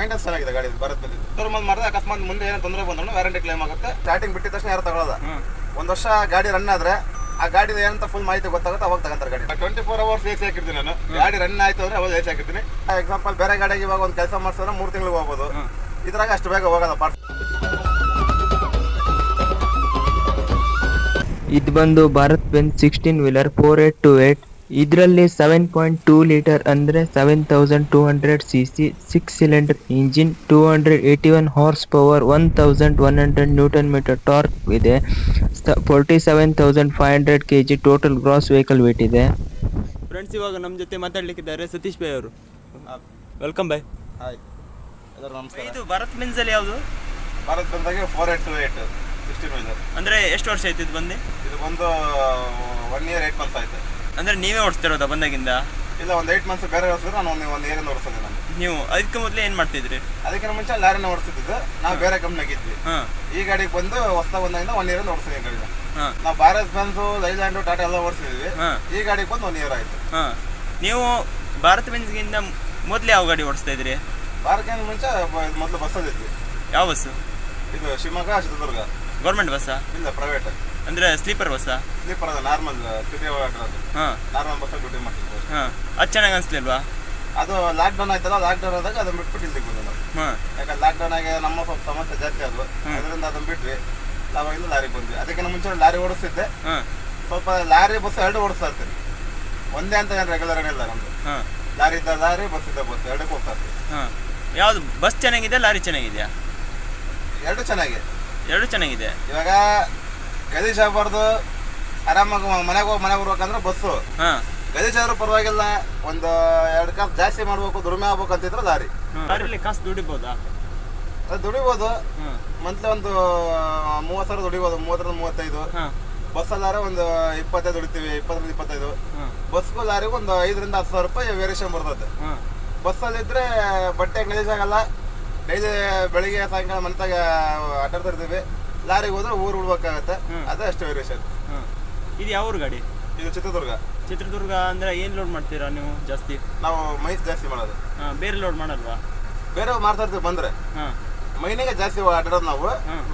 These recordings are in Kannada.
ಮೇಂಟೆನ್ಸ್ ಚೆನ್ನಾಗಿದೆ ಗಾಡಿ ಬರತ್ ಬಂದಿದ್ದು ಮಾಡಿದ್ರೆ ಅಕಸ್ಮಾತ್ ಮುಂದೆ ಏನೋ ತೊಂದರೆ ಬಂದ್ರು ವ್ಯಾರಂಟಿ ಕ್ಲೇಮ್ ಆಗುತ್ತೆ. ಸ್ಟಾರ್ಟಿಂಗ್ ಬಿಟ್ಟಿದ ತಕ್ಷಣ ಯಾರು ತಗೊಳ್ಳೋದ ಒಂದು ವರ್ಷ ಗಾಡಿ ರನ್ ಆದ್ರೆ ಆ ಗಾಡಿ ಏನಂತ ಫುಲ್ ಮಾಹಿತಿ ಗೊತ್ತಾಗುತ್ತೆ ಅವಾಗ ತಗೊಂತಾರೆ ಗಾಡಿ. Twenty four hours A C ಹಾಕಿರ್ತೀನಿ ನಾನು. ಗಾಡಿ ರನ್ ಆಯ್ತು ಅಂದ್ರೆ ಅವಾಗ ಎ ಸಿ ಹಾಕಿರ್ತೀನಿ. ಎಕ್ಸಾಂಪಲ್ ಬೇರೆ ಗಾಡಿಗೆ ಇವಾಗ ಒಂದು ಕೆಲಸ ಮಾಡಿಸಿದ್ರೆ ಮೂರು ತಿಂಗಳಿಗೆ ಹೋಗ್ಬೋದು. ಇದ್ರಾಗ ಅಷ್ಟು ಬೇಗ ಹೋಗೋದ ಪಾರ್ಟ್ ಇದು ಬಂದು Bharat Benz sixteen wheeler four eight two eight ಇದರಲ್ಲಿ ಸೆವೆನ್ ಪಾಯಿಂಟ್ ಟೂ ಲೀಟರ್ ಅಂದರೆ seven thousand two hundred C C six cylinder engine two hundred eighty one horse power one thousand one hundred newton metre torque ಇದೆ. Forty seven thousand five hundred K G total gross vehicle weight ಇದೆ. ಫ್ರೆಂಡ್ಸ್ ಇವಾಗ ನಮ್ಮ ಜೊತೆ ಮಾತಾಡ್ಲಿಕ್ಕಿದ್ದಾರೆ ಸತೀಶ್ ಬೈ ಅವರು. ವೆಲ್ಕಮ್ ಬೈ ಹಾಯ್ ಎಲ್ಲರೂ ನಮಸ್ಕಾರ. ಇದು ಭಾರತ್ ಮೆನ್ಸಲ್ಲಿ ಯಾವುದು? ಭಾರತ್ ಬಂದಾಗ four eight two eight sixteen wheeler ಅಂದರೆ ಎಷ್ಟು ವರ್ಷ ಆಯ್ತು ಇದು ಬಂದು? ಇದು ಬಂದು ಒನ್ ಇಯರ್ ಏಟ್ ಮಂತ್ಸ್ ಆಯ್ತು. ಅಂದರೆ ನೀವೇ ಓಡಿಸ್ತಿರೋದಾ ಬಂದಾಗಿಂದ? ಇಲ್ಲ ಒಂದು ಏಟ್ ಮಂತ್ಸ್ ಬೇರೆ ಓಡಿಸಿದ್ರೆ ನಾನು ಒಂದು ಒಂದು ಓಡಿಸೋದು ನಾನು. ನೀವು ಅದಕ್ಕೆ ಮೊದಲೇ ಏನು ಮಾಡ್ತಿದ್ರಿ? ಅದಕ್ಕಿಂತ ಮುಂಚೆ ಲಾರಿನ ಓಡಿಸ್ತಿದ್ದು ನಾವು ಬೇರೆ ಕಂಪ್ನಿಗೆ ಇದ್ವಿ. ಹಾಂ. ಈ ಗಾಡಿಗೆ ಬಂದು ಹೊಸ ಬಂದಾಗಿಂದ ಒನ್ ಇಯರಿಂದ ಓಡಿಸಿದ್ವಿ ಗಾಡಿನ. ಹಾಂ. ನಾವು ಭಾರತ್ ಬಂದು ಲೈಲ್ಯಾಂಡು ಟಾಟಾ ಎಲ್ಲ ಓಡಿಸಿದ್ವಿ. ಹಾಂ. ಈ ಗಾಡಿಗೆ ಬಂದು ಒನ್ ಇಯರ್ ಆಯ್ತು. ಹಾಂ. ನೀವು ಭಾರತ್ ಬೆಂಚ್ಗಿಂತ ಮೊದಲು ಯಾವ ಗಾಡಿ ಓಡಿಸ್ತಾ ಇದ್ರಿ? ಭಾರತಕ್ಕಿಂತ ಮುಂಚೆ ಬ- ಮೊದಲು ಬಸ್ಸಲ್ಲಿ ಇದ್ವಿ ಯಾವ ಬಸ್ಸು? ಇದು ಶಿವಮೊಗ್ಗ ಚಿತ್ರದುರ್ಗ. ಗೌರ್ಮೆಂಟ್ ಬಸ್ಸಾ? ಇಲ್ಲ ಪ್ರೈವೇಟ್ ಅಂದರೆ ಸ್ಲೀಪರ್ ಬಸ್ಸಾ? ಸ್ಲೀಪರ್ ಅದ ನಾರ್ಮಲ್ ಸಿಟಿ ಅದು ಹಾಂ. ನಾರ್ಮಲ್ ಬಸ್ಸಲ್ಲಿ ಡ್ಯೂಟಿ ಮಾಡ್ತಿದ್ವಿ ಹಾಂ. ಅದು ಚೆನ್ನಾಗಿ ಅನಿಸ್ಲಿಲ್ವಾ? ಅದು ಲಾಕ್ಡೌನ್ ಆಯ್ತಲ್ಲ ಲಾಕ್ ಡೌನ್ ಆದಾಗ ಅದನ್ನ ಬಿಟ್ಬಿಟ್ಟು ಇಲ್ಲಿಗೆ ಬಂದ್ವಿ ನಾವು. ಹಾಂ. ಯಾಕಂದ್ರೆ ಲಾಕ್ಡೌನ್ ಆಗಿ ನಮ್ಮ ಸ್ವಲ್ಪ ಸಮಸ್ಯೆ ಜಾಸ್ತಿ ಆದ್ವು. ಅದರಿಂದ ಅದನ್ನ ಬಿಟ್ವಿ. ಅವಾಗಿಂದ ಲಾರಿಗೆ ಬಂದ್ವಿ. ಅದಕ್ಕಿಂತ ಮುಂಚೆ ಲಾರಿ ಓಡಿಸ್ತಿದ್ದೆ. ಹಾಂ. ಸ್ವಲ್ಪ ಲಾರಿ ಬಸ್ ಎರಡು ಓಡಿಸ್ತಾ ಇರ್ತೀನಿ ಒಂದೇ ಅಂತ ಏನು ರೆಗ್ಯುಲರ್ ಏನಿಲ್ಲ ನಮ್ದು. ಹಾಂ. ಲಾರಿ ಇದ್ದ ಲಾರಿ ಬಸ್ ಇದ್ದ ಬಸ್ ಎರಡಕ್ಕೆ ಹೋಗ್ತಾ ಇರ್ತೀವಿ ಹಾಂ. ಯಾವುದು ಬಸ್ ಚೆನ್ನಾಗಿದೆ ಲಾರಿ ಚೆನ್ನಾಗಿದೆಯಾ? ಎರಡು ಚೆನ್ನಾಗಿದೆ. ಎರಡು ಚೆನ್ನಾಗಿದೆ. ಇವಾಗ ಗಲೀಜ್ ಆಗ್ಬಾರ್ದು. ಆರಾಮಾಗಿ ಮನೆಗೆ ಹೋಗಿ ಮನೆಗೆ ಬರ್ಬೇಕಂದ್ರೆ ಬಸ್ಸು. ಹಾಂ. ಗಲೀಜ್ ಆದ್ರೂ ಪರವಾಗಿಲ್ಲ ಒಂದು ಎರಡು ಕಾಸು ಜಾಸ್ತಿ ಮಾಡ್ಬೇಕು ದುಡಿಮೆ ಆಗ್ಬೇಕು ಅಂತಿದ್ರೆ ಲಾರಿ ಲಾರಿಲಿ ಕಾಸು ದುಡಿಬೋದಾ? ಅದು ದುಡಿಬೋದು. ಮಂತ್ಲಿ ಒಂದು ಮೂವತ್ತು ಸಾವಿರ ದುಡಿಬೋದು ಮೂವತ್ತರಿಂದ ಮೂವತ್ತೈದು. ಬಸ್ ಅಲ್ಲಾರೆ ಒಂದು ಇಪ್ಪತ್ತೈದು ದುಡಿತೀವಿ ಇಪ್ಪತ್ತರಿಂದ ಇಪ್ಪತ್ತೈದು. ಬಸ್ಗೂ ಲಾರಿಗೂ ಒಂದು ಐದರಿಂದ ಹತ್ತು ಸಾವಿರ ರೂಪಾಯಿ ವೇರಿಯೇಷನ್ ಬರ್ತದೆ ಹಾಂ. ಬಸ್ಸಲ್ಲಿದ್ದರೆ ಬಟ್ಟೆ ಗಣೇಶ ಆಗಲ್ಲ. ಡೈಲಿ ಬೆಳಿಗ್ಗೆ ಸಾಯಂಕಾಲ ಮನೆತಾಗ ಅಡ್ಡಾಡ್ತಾ ಇರ್ತೀವಿ. ಲಾರಿಗೆ ಹೋದ್ರೆ ಊರು ಉಡ್ಬೇಕಾಗತ್ತೆ. ಅದೇ ಅಷ್ಟೇ ವೇರಿಯೇಷನ್ ಇದು ಯಾವ ಊರು ಗಾಡಿ? ಇದು ಚಿತ್ರದುರ್ಗ. ಚಿತ್ರದುರ್ಗ ಅಂದ್ರೆ ಏನು ಲೋಡ್ ಮಾಡ್ತೀರಾ ನೀವು ಜಾಸ್ತಿ? ನಾವು ಮೈಸ್ ಜಾಸ್ತಿ ಮಾಡೋದು. ಹಾಂ ಬೇರೆ ಲೋಡ್ ಮಾಡಲ್ವಾ? ಬೇರೆ ಮಾಡ್ತಾ ಇರ್ತೀವಿ ಬಂದ್ರೆ. ಹಾಂ. ಮೈನಿಗೆ ಜಾಸ್ತಿ ಆಟಾಡೋದು ನಾವು.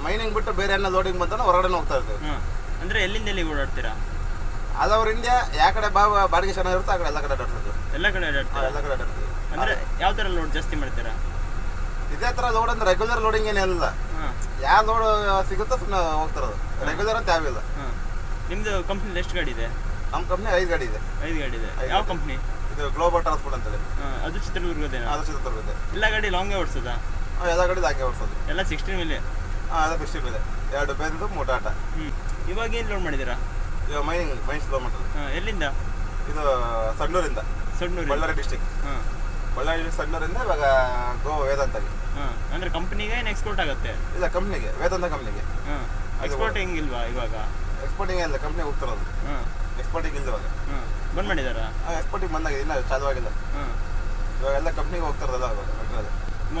ಮೈನಿಂಗ್ ಬಿಟ್ಟು ಬೇರೆ ಎಲ್ಲ ಲೋಡಿಂಗ್ ಬಂತಾನೆ ಹೊರಗಡೆ ಹೋಗ್ತಾ ಇರ್ತೀವಿ. ಹಾಂ. ಅಂದರೆ ಎಲ್ಲಿಂದ ಎಲ್ಲಿಗೆ ಓಡಾಡ್ತೀರಾ? ಅದವ್ರ ಇಂಡಿಯಾ ಯಾ ಕಡೆ ಬಾ ಬಾಡಿಗೆ ಚೆನ್ನಾಗಿರುತ್ತೆ ಆ ಕಡೆ ಎಲ್ಲ ಕಡೆ ಅಡ್ಡಾಡ್ತೀವಿ ಎಲ್ಲ ಕಡೆ ಅಡ್ಡಾಡ್ತೀವಿ ಎಲ್ಲ ಕಡೆ ಅಡ್ಡಾಡ್ತೀವಿ ಅಂದರೆ ಯಾವ ಥರ ಲೋಡ್ ಜಾಸ್ತಿ ಮಾಡ್ತೀರಾ? ಇದೇ ತರ ಲೋಡ್ ಅಂದ್ರೆ ರೆಗ್ಯುಲರ್ ಲೋಡಿಂಗ್ ಏನಿಲ್ಲ ಯಾವ ಲೋಡ್ ಸಿಗುತ್ತೋ ಸುಮ್ಮನೆ ಹೋಗ್ತಾರದು ರೆಗ್ಯುಲರ್ ಅಂತ ಯಾವಿಲ್ಲ ನಿಮ್ದು ಕಂಪ್ನಿಲಿ ಎಷ್ಟು ಗಾಡಿ ಇದೆ? ನಮ್ಮ ಕಂಪ್ನಿ ಐದು ಗಾಡಿ ಇದೆ. ಐದು ಗಾಡಿ ಇದೆ. ಯಾವ. ಕಂಪ್ನಿ ಇದು ಗ್ಲೋಬಲ್ ಟ್ರಾನ್ಸ್ಪೋರ್ಟ್ ಅಂತೇಳಿ. ಹಾಂ ಅದು ಚಿತ್ರದುರ್ಗದೇನಾ? ಅದು ಚಿತ್ರದುರ್ಗ ಇದೆ ಎಲ್ಲ ಗಾಡಿ ಲಾಂಗೇ ಓಡಿಸೋದ? ಎಲ್ಲ ಗಾಡಿ ಲಾಂಗ್ ಓಡಿಸೋದು. ಎಲ್ಲ ಸಿಕ್ಸ್ಟೀನ್ ಮೇಲೆ ಹಾಂ ಎಲ್ಲ ಸಿಕ್ಸ್ಟೀನ್ ಇದೆ ಎರಡು ಬೆಂದು ಮೋಟಾಟ ಟಾಟಾ. ಹ್ಞೂ ಇವಾಗ ಏನು ಲೋಡ್ ಮಾಡಿದ್ದೀರಾ? ಇದು ಮೈನಿಂಗ್ ಮೈನ್ಸ್ ಕಿಲೋಮೀಟರ್ ಹಾಂ ಎಲ್ಲಿಂದ? ಇದು ಸಣ್ಣೂರಿಂದ. ಸಣ್ಣೂರು ಬಳ್ಳಾರಿ ಡಿಸ್ಟಿಕ್ ಹಾಂ. ಬಳ್ಳಾರಿ ಸಣ್ಣೂರಿಂದ ಇವಾಗ ಗೋ. ವೇದಾಂತಗೆ ಅಂದರೆ ಕಂಪನಿಗೆ ಏನು ಎಕ್ಸ್ಪೋರ್ಟ್ ಆಗುತ್ತೆ? ಇಲ್ಲ ಕಂಪ್ನಿಗೆ ವೇದಾಂತ ಕಂಪ್ನಿಗೆ ಹಾಂ ಎಕ್ಸ್ಪೋರ್ಟಿಂಗ್ ಇಲ್ವಾ ಇವಾಗ? ಎಕ್ಸ್ಪೋರ್ಟಿಂಗ್ ಇಲ್ಲ ಕಂಪ್ನಿ ಹೋಗ್ತಿರೋದು ಹ್ಮ್ ಎಕ್ಸ್ಪೋರ್ಟಿಂಗ್ ಇಲ್ಲ ಇವಾಗ ಬಂದ್ ಮಾಡಿದಾರಾ? ಎಕ್ಸ್ಪೋರ್ಟಿಂಗ್ ಬಂದಾಗ ಇಲ್ಲ ಚಾಲು ಆಗಿಲ್ಲ ಇವಾಗ ಎಲ್ಲ ಕಂಪ್ನಿಗೆ ಹೋಗ್ತಿರೋದಲ್ಲ ಇವಾಗ ಮೆಟೀರಿಯಲ್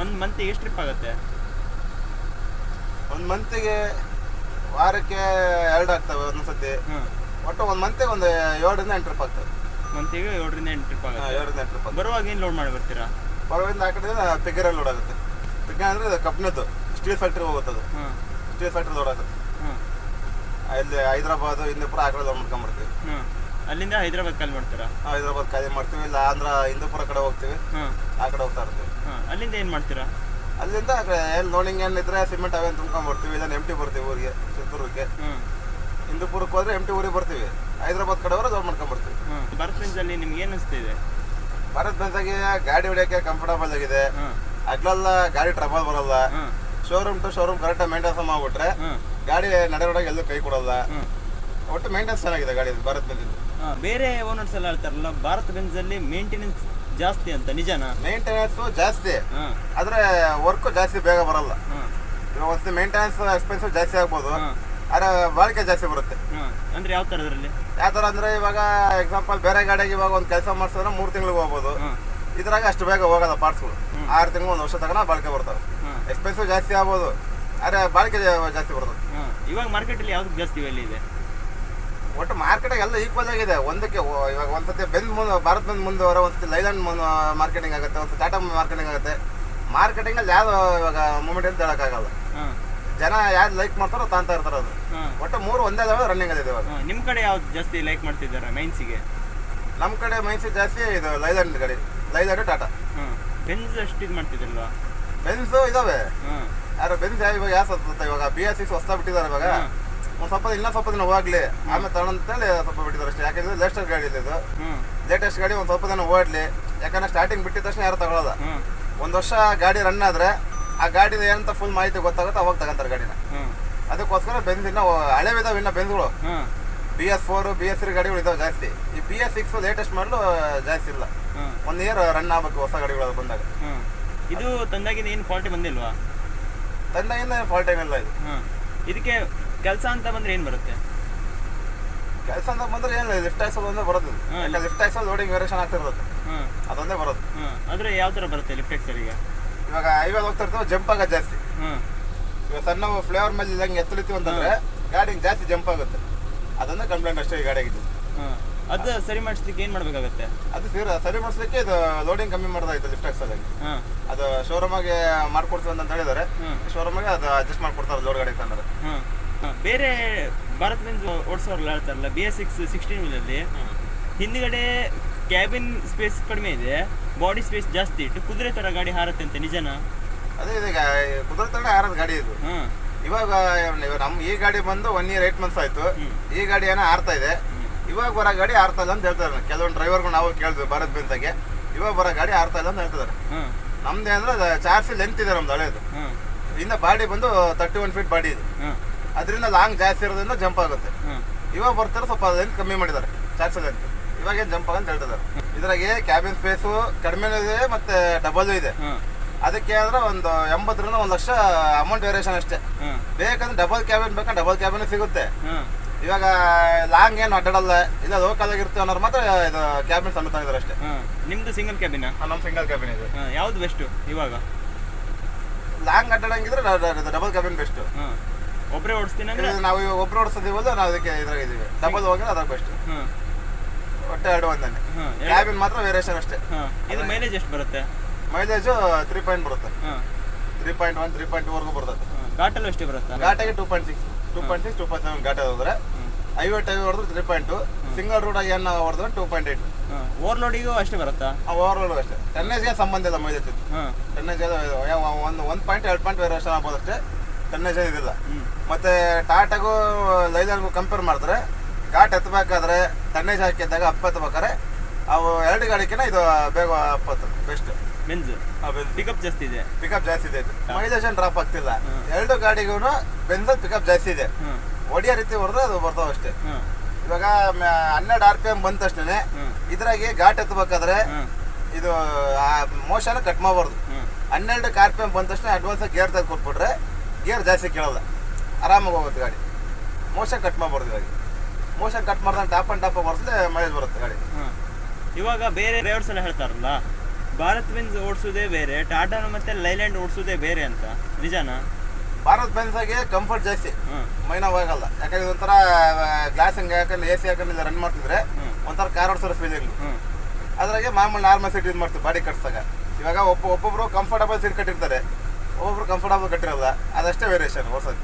ಒಂದು ಮಂತಿಗೆ ಎಷ್ಟು ಟ್ರಿಪ್ ಆಗುತ್ತೆ? ಒಂದು ಮಂತಿಗೆ ವಾರಕ್ಕೆ ಎರಡು ಆಗ್ತವೆ ಒಂದ್ಸತಿ ಒಟ್ಟು ಒಂದು ಮಂತಿಗೆ ಒಂದು ಏಳರಿಂದ ಎಂಟು ಟ್ರಿಪ್ ಆಗ್ತವೆ. ಮಂತಿಗೆ ಏಳರಿಂದ ಎಂಟು ಟ್ರಿಪ್ ಆಗುತ್ತೆ. ಏಳರಿಂದ ಎಂಟು ಟ್ರಿಪ್ ಬರುವಾಗ ಏನು ಲೋಡ್ ಮಾಡಿ ಬರ್ತೀರಾ? ಪರವಾಗಿಲ್ಲ ಆ ಕಡೆ ಪಿಗರಲ್ಲಿ ಲೋಡ್ ಆಗುತ್ತೆ. ಪಿಗ್ಗ ಅಂದರೆ ಅದು ಕಬ್ಬಿಣದ್ದು ಸ್ಟೀಲ್ ಫ್ಯಾಕ್ಟ್ರಿ ಹೋಗುತ್ತದು. ಸ್ಟೀಲ್ ಫ್ಯಾಕ್ಟ್ರಿ ಲೋಡ್ ಅಲ್ಲಿ ಹೈದರಾಬಾದ್ ಹಿಂದೂಪುರ ಆ ಕಡೆ ಲೋಡ್ ಮಾಡ್ಕೊಂಬರ್ತೀವಿ ಹಾಂ. ಅಲ್ಲಿಂದ ಹೈದರಾಬಾದ್ ಕಾಲ್ ಮಾಡ್ತೀರಾ? ಹೈದರಾಬಾದ್ ಖಾಲಿ ಮಾಡ್ತೀವಿ. ಇಲ್ಲ ಆಂಧ್ರ ಹಿಂದೂಪುರ ಕಡೆ ಹೋಗ್ತೀವಿ. ಆ ಕಡೆ ಹೋಗ್ತಾ ಇರ್ತೀವಿ. ಅಲ್ಲಿಂದ ಏನು ಮಾಡ್ತೀರಾ? ಅಲ್ಲಿಂದ ಆ ಕಡೆ ಏನು ಲೋಡಿಂಗ್ ಏನಿದ್ರೆ ಸಿಮೆಂಟ್ ಅವೇನು ತುಂಬ್ಕೊಂಡ್ ಬರ್ತೀವಿ ಇಲ್ಲ ಎಂಟಿ ಬರ್ತೀವಿ ಊರಿಗೆ ಚಿತ್ರದುರ್ಗಕ್ಕೆ. ಹಿಂದೂಪುರಕ್ಕೆ ಹೋದ್ರೆ ಎಂಟಿ ಊರಿಗೆ ಬರ್ತೀವಿ. ಹೈದರಾಬಾದ್ ಕಡೆ ಹೋದ್ರೆ ಲೋಡ್ ಮಾಡ್ಕೊಂಡ್ ಬರ್ತೀವಿ ಹಾಂ ಭಾರತ್ ಅಲ್ಲಿ ನಿಮ್ಗೆ ಏನು ಅನಿಸ್ತಿದೆ? ಭಾರತ್ ಬೆನ್ಸಾಗಿ ಗಾಡಿ ಹೊಡಿಯೋಕ್ಕೆ ಕಂಫರ್ಟಬಲ್ ಆಗಿದೆ. ಹಾಂ ಹಗ್ಲೆಲ್ಲ ಗಾಡಿ ಟ್ರಬಲ್ ಬರಲ್ಲ. Showroom to showroom correct maintenance ಮಾಡ್ಬಿಟ್ರೆ ಗಾಡಿ ನಡೆಯೋಡಾಗ ಎಲ್ಲೂ ಕೈ ಕೊಡಲ್ಲ. ಒಟ್ಟು ಮೇಂಟೆನ್ಸ್ ಚೆನ್ನಾಗಿದೆ ಗಾಡಿ ಭಾರತ್ ಬೆಂಜ್ ಬೇರೆ ಓನರ್ಸ್ ಎಲ್ಲ ಹೇಳ್ತಾರಲ್ಲ ಭಾರತ್ ಬೆಂಜಲ್ಲಿ ಮೇಂಟೆನೆನ್ಸ್ ಜಾಸ್ತಿ ಅಂತ ನಿಜನಾ? ಮೇಂಟೆನೆನ್ಸ್ ಜಾಸ್ತಿ. ಆದ್ರೆ ವರ್ಕ್ ಜಾಸ್ತಿ ಬೇಗ ಬರಲ್ಲ. ಒಂದ್ಸತಿ ಮೇಂಟೆನೆನ್ಸ್ ಎಕ್ಸ್ಪೆನ್ಸಿವ್ ಜಾಸ್ತಿ ಆಗ್ಬೋದು. ಆದ್ರೆ ಬಾಳಿಕೆ ಜಾಸ್ತಿ ಬರುತ್ತೆ. ಅಂದ್ರೆ ಯಾವ ಥರದ್ರಲ್ಲಿ ಯಾವ ತರ ಅಂದ್ರೆ ಇವಾಗ ಎಕ್ಸಾಂಪಲ್ ಬೇರೆ ಗಾಡಿಗೆ ಇವಾಗ ಒಂದು ಕೆಲಸ ಮಾಡ್ಸಿದ್ರೆ ಮೂರು ತಿಂಗಳಿಗೆ ಹೋಗ್ಬೋದು. ಇದ್ರಾಗ ಅಷ್ಟು ಬೇಗ ಹೋಗಲ್ಲ ಪಾರ್ಟ್ಸ್ಗಳು. ಆರು ತಿಂಗಳು ಒಂದು ವರ್ಷ ತನಕ ಬಾಳಿಕೆ ಬರ್ತವೆ. ಎಕ್ಸ್ಪೆನ್ಸ್ ಎಕ್ಸ್ಪೆನ್ಸಿವ್ ಜಾಸ್ತಿ ಆಗ್ಬೋದು. ಆದರೆ ಬಾಳಿಕೆ ಜಾಸ್ತಿ ಬರ್ತದೆ. ಇವಾಗ ಇವಾಗ ಮಾರ್ಕೆಟಲ್ಲಿ ಯಾವ್ದು ಜಾಸ್ತಿ ಇದೆ? ಒಟ್ಟು ಮಾರ್ಕೆಟ್ ಎಲ್ಲ ಈಕ್ವಲ್ ಆಗಿದೆ. ಒಂದಕ್ಕೆ ಇವಾಗ ಒಂದ್ಸತಿ ಬೆಂದ್ ಮುಂದೆ ಭಾರತ್ ಬೆಂದ್ ಮುಂದೆ ಹೊರ ಒಂದ್ಸತಿ ಲೈಲ್ಯಾಂಡ್ ಮಾರ್ಕೆಟಿಂಗ್ ಆಗುತ್ತೆ ಒಂದ್ಸತಿ ಟಾಟಾ ಮಾರ್ಕೆಟಿಂಗ್ ಆಗುತ್ತೆ. ಮಾರ್ಕೆಟಿಂಗ್ ಅಲ್ಲಿ ಯಾವ್ದು ಇವಾಗ ಮೂಮೆಂಟ್ ಅಂತ ಹೇಳಕ್ಕಾಗಲ್ಲ ಜನ ಯಾರು ಲೈಕ್ ಮಾಡ್ತಾರೋ ತಾಂತಾ ಇರ್ತಾರ ಅದು. ಒಟ್ಟು ಮೂರು ಒಂದೇ ಲೆವೆಲ್ ರನ್ನಿಂಗ್ ಇದೆ ಇವಾಗ ನಿಮ್ಮ ಕಡೆ ಯಾವ್ದು ಜಾಸ್ತಿ ಲೈಕ್ ಮಾಡ್ತಿದ್ದಾರೆ? ಮೈನ್ಸಿಗೆ ನಮ್ಮ ಕಡೆ ಮೈನ್ಸಿಗೆ ಜಾಸ್ತಿ ಇದು ಲೈಲ್ಯಾಂಡ್ ಕಡೆ. ಲೈಲ್ಯಾಂಡ್ ಟಾಟಾ. ಬೆನ್ಸ್ ಅಷ್ಟು ಇದು ಮಾಡ್ತಿದ್ರಲ್ವಾ? ಬೆನ್ಸು ಇದಾವೆ. ಹಾಂ. ಯಾರು ಬೆನ್ಸ್ ಇವಾಗ ಯಾವ ಸತ್ತ ಇವಾಗ ಬಿ ಎಸ್ ಸಿಕ್ಸ್ ಹೊಸ ಬಿಟ್ಟಿದ್ದಾರೆ ಇವಾಗ. ಒಂದು ಸ್ವಲ್ಪ ಇನ್ನೂ ಸ್ವಲ್ಪ ದಿನ ಹೋಗ್ಲಿ. ಆಮೇಲೆ ತಗೊಂಡಂತೇಳಿ ಸ್ವಲ್ಪ ಬಿಟ್ಟಿದ್ದಾರೆ ಅಷ್ಟೇ. ಯಾಕಂದ್ರೆ ಲೇಟೆಸ್ಟ್ ಗಾಡಿ ಇದೆ. ಇದು ಲೇಟೆಸ್ಟ್ ಗಾಡಿ ಒಂದು ಸ್ವಲ್ಪ ದಿನ ಓಡಲಿ ಯಾಕಂದ್ರೆ ಸ್ಟಾರ್ಟಿಂಗ್ ಬಿಟ್ಟಿದ ತಕ್ಷಣ ಯಾರು ತಗೊಳ್ಳೋದ ಒಂದು ವರ್ಷ ಗಾಡಿ ರನ್ ಆದ್ರೆ ಆ ಗಾಡಿದ ಏನಂತ ಫುಲ್ ಮಾಹಿತಿ ಗೊತ್ತಾಗುತ್ತೆ ಅವಾಗ ತಗೊಂತಾರೆ ಗಾಡಿನ. ಅದಕ್ಕೋಸ್ಕರ ಬೆನ್ಸ್ ಇನ್ನ ಹಳೆ ಇದಾವೆ ಇನ್ನ ಬೆನ್ಸ್ಗಳು B S four B S three ಗಾಡಿಗಳು ಇದಾವೆ ಜಾಸ್ತಿ. ಈ ಬಿ ಎಸ್ ಸಿಕ್ಸ್ ಲೇಟೆಸ್ಟ್ ಮಾಡಲು ಜಾಸ್ತಿ ಇಲ್ಲ. ಒಂದು ಇಯರ್ ರನ್ ಆಗ್ಬೇಕು ಹೊಸ ಗಾಡಿಗಳು ಬಂದಾಗ. ಇದು ತಂದಾಗಿಂದ ಏನು ಫಾಲ್ಟಿ ಬಂದಿಲ್ವಾ? ತಂದಾಗಿಂದ ಫಾಲ್ಟ್ ಏನಿಲ್ಲ ಇದು. ಇದಕ್ಕೆ ಕೆಲಸ ಅಂತ ಬಂದ್ರೆ ಏನು ಬರುತ್ತೆ? ಕೆಲಸ ಅಂತ ಬಂದ್ರೆ ಏನಿಲ್ಲ ಲಿಫ್ಟ್ ಹಾಕ್ಸೋದು ಒಂದೇ ಬರೋದು ಲಿಫ್ಟ್ ಹಾಕ್ಸೋದು ಲೋಡಿಂಗ್ ವೇರಿಯೇಷನ್ ಆಗ್ತಿರುತ್ತೆ ಅದೊಂದೇ ಬರೋದು. ಅಂದ್ರೆ ಆದರೆ ಯಾವ ಥರ ಬರುತ್ತೆ ಲಿಫ್ಟ್ ಈಗ? ಇವಾಗ ಹೈವೇ ಹೋಗ್ತಾ ಇರ್ತೀವಿ ಜಂಪ್ ಆಗ ಜಾಸ್ತಿ. ಇವಾಗ ಸಣ್ಣ ಫ್ಲೇವರ್ ಮೇಲೆ ಇದ್ದಂಗೆ ಎತ್ತಲಿತ್ತೀವಿ ಅಂತಂದ್ರೆ ಗಾಡಿ ಜಾಸ್ತಿ ಜಂಪ್ ಆಗುತ್ತೆ. ಅದೊಂದೇ ಕಂಪ್ಲೇಂಟ್ ಅಷ್ಟೇ ಈ ಗಾಡಿಯಾಗಿದ್ದು ಅದು ಸರಿ ಮಾಡಿಸ್ಲಿಕ್ಕೆ ಏನು ಮಾಡಬೇಕಾಗತ್ತೆ? ಅದು ಸೀರ ಸರಿ ಮಾಡಿಸ್ಲಿಕ್ಕೆ ಇದು ಲೋಡಿಂಗ್ ಕಮ್ಮಿ ಮಾಡ್ದಾಯ್ತು ಲಿಫ್ಟ್ ಹಾಕ್ಸೋದಾಗಿ ಹಾಂ. ಅದು ಶೋರೂಮಾಗೆ ಮಾಡ್ಕೊಡ್ತೀವಿ ಅಂತ ಹೇಳಿದ್ದಾರೆ ಶೋರೂಮ್ ಶೋರೂಮಾಗೆ ಅದು ಅಡ್ಜಸ್ಟ್ ಮಾಡ್ಕೊಡ್ತಾರೆ ಲೋಡ್ ಗಾಡಿ ತಂದ್ರೆ. ಹಾಂ. ಬೇರೆ ಭಾರತ್ ಮೀನ್ಸ್ ಓಡಿಸೋರ್ಲ ಹೇಳ್ತಾರಲ್ಲ ಬಿ ಎಸ್ ಸಿಕ್ಸ್ ಸಿಕ್ಸ್ಟೀನ್ ವೀಲಲ್ಲಿ ಹಿಂದ್ಗಡೆ ಕ್ಯಾಬಿನ್ ಸ್ಪೇಸ್ ಕಡಿಮೆ ಇದೆ ಬಾಡಿ ಸ್ಪೇಸ್ ಜಾಸ್ತಿ ಇಟ್ಟು ಕುದುರೆ ಥರ ಗಾಡಿ ಹಾರತ್ತೆ ಅಂತ ನಿಜನಾ? ಅದೇ ಇದೀಗ ಕುದುರೆ ತರ ಆರದ ಗಾಡಿ ಇದು. ಇವಾಗ ಇವಾಗ ನಮ್ ಈ ಗಾಡಿ ಬಂದು ಒನ್ ಇಯರ್ ಏಟ್ ಮಂತ್ಸ್ ಆಯ್ತು. ಈ ಗಾಡಿ ಏನೋ ಆರ್ತಾ ಇದೆ. ಇವಾಗ ಬರೋ ಗಾಡಿ ಆರ್ತಾ ಇಲ್ಲ ಅಂತ ಹೇಳ್ತಾರೆ. ಕೆಲವೊಂದು ಡ್ರೈವರ್ಗಳು ನಾವು ಕೇಳಿದ್ವಿ ಭಾರತ್ ಬೆನ್ಸಾಗೆ. ಇವಾಗ ಬರೋ ಗಾಡಿ ಆರ್ತಾ ಇಲ್ಲ ಅಂತ ಹೇಳ್ತಿದ್ದಾರೆ. ನಮ್ದೇ ಅಂದ್ರೆ ಚಾರ್ಜ್ ಲೆಂತ್ ಇದೆ ನಮ್ದು ಹಳೇದು. ಇನ್ನು ಬಾಡಿ ಬಂದು ತರ್ಟಿ ಒನ್ ಫೀಟ್ ಬಾಡಿ ಇದೆ ಅದರಿಂದ ಲಾಂಗ್ ಜಾಸ್ತಿ ಇರೋದ್ರಿಂದ ಜಂಪ್ ಆಗುತ್ತೆ. ಇವಾಗ ಬರ್ತಾರೆ ಸ್ವಲ್ಪ ಲೆಂತ್ ಕಮ್ಮಿ ಮಾಡಿದ್ದಾರೆ ಚಾರ್ಜ್ ಲೆಂತ್ ಇವಾಗ ಏನು ಜಂಪ್ ಆಗಂತ ಹೇಳ್ತಿದ್ದಾರೆ. ಇದ್ರಾಗೆ ಕ್ಯಾಬಿನ್ ಸ್ಪೇಸು ಕಡಿಮೆ ಇದೆ ಮತ್ತೆ ಡಬಲ್ ಇದೆ. ಅದಕ್ಕೆ ಆದ್ರೆ ಒಂದು ಎಂಬತ್ತರಿಂದ ಒಂದು ಲಕ್ಷ ಅಮೌಂಟ್ ವೇರಿಯೇಷನ್ ಅಷ್ಟೇ. ಬೇಕಂದ್ರೆ ಡಬಲ್ ಕ್ಯಾಬಿನ್ ಬೇಕಾ? ಡಬಲ್ ಕ್ಯಾಬಿನ್ ಸಿಗುತ್ತೆ. ಇವಾಗ ಲಾಂಗ್ ಏನು ಅಡ್ಡಾಡಲ್ಲ ಇಲ್ಲ ಲೋಕಲ್ ಆಗಿರ್ತೀವಿ ಅನ್ನೋರು ಮಾತ್ರ ಇದು ಕ್ಯಾಬಿನ್ ಸಮೇತ ಇದ್ದಾರೆ ಅಷ್ಟೇ. ಹ್ಞೂ ನಿಮ್ಮದು ಸಿಂಗಲ್ ಕ್ಯಾಬಿನಾ ನಮ್ಮ ಸಿಂಗಲ್ ಕ್ಯಾಬಿನ್ ಇದೆ. ಹಾಂ ಯಾವ್ದು ಬೆಸ್ಟು ಇವಾಗ? ಲಾಂಗ್ ಅಡ್ಡಾಡಂಗಿದ್ರೆ ಡಬಲ್ ಕ್ಯಾಬಿನ್ ಬೆಸ್ಟ್ ಒಬ್ಬರೇ ಓಡಿಸ್ತೀನಿ ಅಂದರೆ? ನಾವು ಇವಾಗ ಒಬ್ರು ಓಡಿಸೋದಿವಲ್ಲ ನಾವು ಅದಕ್ಕೆ ಇದ್ರಾಗಿದ್ದೀವಿ ಡಬಲ್ ಹೋಗಿದ್ರೆ ಅದ್ರ ಬೆಸ್ಟ್ ಹ್ಞೂ ಒಟ್ಟೆ ಎರಡು ಒಂದೇ ಹಾಂ ಕ್ಯಾಬಿನ್ ಮಾತ್ರ ವೇರಿಯೇಷನ್ ಅಷ್ಟೇ. ಇದು ಮೈಲೇಜ್ ಎಷ್ಟು ಬರುತ್ತೆ? ಮೈಲೇಜು ತ್ರೀ ಪಾಯಿಂಟ್ ಬರುತ್ತೆ. ಹಾಂ. Three point one three point ವರೆಗೂ ಬರ್ತದೆ. ಘಾಟಲ್ಲೂ ಅಷ್ಟೇ ಬರುತ್ತೆ? ಘಾಟಾಗಿ two point six two point six two point seven ಘಾಟ ಹೋದ್ರೆ ಐವತ್ತು ಐದು ಹೊಡೆದ್ರೆ ತ್ರೀ ಪಾಯಿಂಟ್ ಸಿಂಗಲ್ ರೋಡ್ ಆಗಿ ಏನು ಹೊಡೆದ್ರೆ ಟೂ ಪಾಯಿಂಟ್ ಏಟ್ ಓವರ್ಲೋಡಿಗೂ ಅಷ್ಟೇ ಬರುತ್ತಾ? ಓವರ್ಲೋಡ್ ಅಷ್ಟೇ. ಟೆನ್ನೇಜ್ಗೆ ಸಂಬಂಧ ಇಲ್ಲ ಮೈಲೇಜ್ ಹಾಂ. ಟೆನ್ನೇಜ್ ಒಂದು ಒಂದು ಪಾಯಿಂಟ್ ಎರಡು ಪಾಯಿಂಟ್ ವೇರಿಯೇಷನ್ ಆಗ್ಬೋದು ಅಷ್ಟೇ. ಟೆನ್ನೇಜ್ ಇದಿಲ್ಲ. ಮತ್ತೆ ಟಾಟಾಗೂ ಲೈಲರ್ಗೂ ಕಂಪೇರ್ ಮಾಡಿದ್ರೆ ಘಾಟ್ ಎತ್ತಬೇಕಾದ್ರೆ ಟನ್ನೇಜ್ ಹಾಕಿದ್ದಾಗ ಅಪ್ಪ ಎತ್ತಬೇಕಾದ್ರೆ ಅವು ಎರಡು ಗಾಡಿಕಿನ ಇದು ಬೇಗ ಅಪ್ಪತ್ತು ಬೆಸ್ಟ್ ಬೆಂಜ್ ಪಿಕಪ್ ಜಾಸ್ತಿ ಇದೆ. ಪಿಕಪ್ ಜಾಸ್ತಿ ಇದೆ. ಮೈಲೇಜ್ ಡ್ರಾಪ್ ಆಗ್ತಿಲ್ಲ. ಎರಡು ಗಾಡಿಗೂ ಬೆಂದ ಪಿಕಪ್ ಜಾಸ್ತಿ ಇದೆ. ಒಡಿಯೋ ರೀತಿ ಹೊಡೆದ್ರೆ ಅದು ಬರ್ತಾವ ಅಷ್ಟೇ. ಇವಾಗ ಹನ್ನೆರಡು ಆರ್ ಪಿ ಎಂ ಬಂದ ತಕ್ಷಣ ಇದ್ರಾಗಿ ಘಾಟ್ ಎತ್ತಬೇಕಾದ್ರೆ ಇದು ಇದು ಮೋಷನ್ ಕಟ್ ಮಾಡಬಾರ್ದು. ಹನ್ನೆರಡು ಆರ್ ಪಿ ಎಂ ಬಂದ ತಕ್ಷಣ ಅಡ್ವಾನ್ಸ್ ಗೇರ್ ತೆಗೆದು ಕೊಟ್ಬಿಟ್ರೆ ಗೇರ್ ಜಾಸ್ತಿ ಕೇಳಲ್ಲ. ಆರಾಮಾಗಿ ಹೋಗುತ್ತೆ ಗಾಡಿ. ಮೋಷನ್ ಕಟ್ ಮಾಡಬಾರ್ದು ಇವಾಗ ಮೋಷನ್ ಕಟ್ ಮಾಡ್ದಂಗೆ ಟಾಪ್ ಆ್ಯಂಡ್ ಟಾಪ್ ಬರ್ಸಿದ್ರೆ ಮಳೆ ಬರುತ್ತೆ ಗಾಡಿ. ಇವಾಗ ಬೇರೆ ಡ್ರೈವರ್ಸ್ ಎಲ್ಲ ಹೇಳ್ತಾರಲ್ಲ ಭಾರತ್ ವಿನ್ಸ್ ಓಡಿಸೋದೇ ಬೇರೆ ಟಾಟಾನು ಮತ್ತೆ ಲೈಲ್ಯಾಂಡ್ ಓಡಿಸೋದೇ ಬೇರೆ ಅಂತ ನಿಜನಾ? ಭಾರತ್ ಬೆನ್ಸಾಗೆ ಕಂಫರ್ಟ್ ಜಾಸ್ತಿ. ಮೈನಾಗ ಹೋಗಲ್ಲ ಯಾಕಂದ್ರೆ ಒಂಥರ ಗ್ಲಾಸ್ ಹಂಗೆ ಹಾಕೊಂಡು ಎ ಸಿ ಹಾಕೊಂಡು ರನ್ ಮಾಡ್ತಿದ್ರೆ. ಒಂಥರ ಕಾರ್ ಓಡಿಸೋ ಫೀಲಿಂಗ್ ಇರ್ಲಿ. ಅದ್ರಾಗೆ ಮಾಮೂಲಿ ನಾರ್ಮಲ್ ಸೀಟ್ ಯೂಸ್ ಮಾಡ್ತೀವಿ ಬಾಡಿ ಕಟ್ಸಾಗ ಇವಾಗ ಒಬ್ಬ ಒಬ್ಬೊಬ್ರು ಕಂಫರ್ಟಬಲ್ ಸೀಟ್ ಕಟ್ಟಿರ್ತಾರೆ. ಒಬ್ಬೊಬ್ರು ಕಂಫರ್ಟಬಲ್ ಕಟ್ಟಿರಲ್ಲ. ಅದಷ್ಟೇ ವೇರಿಯೇಷನ್ ಹೊಸದು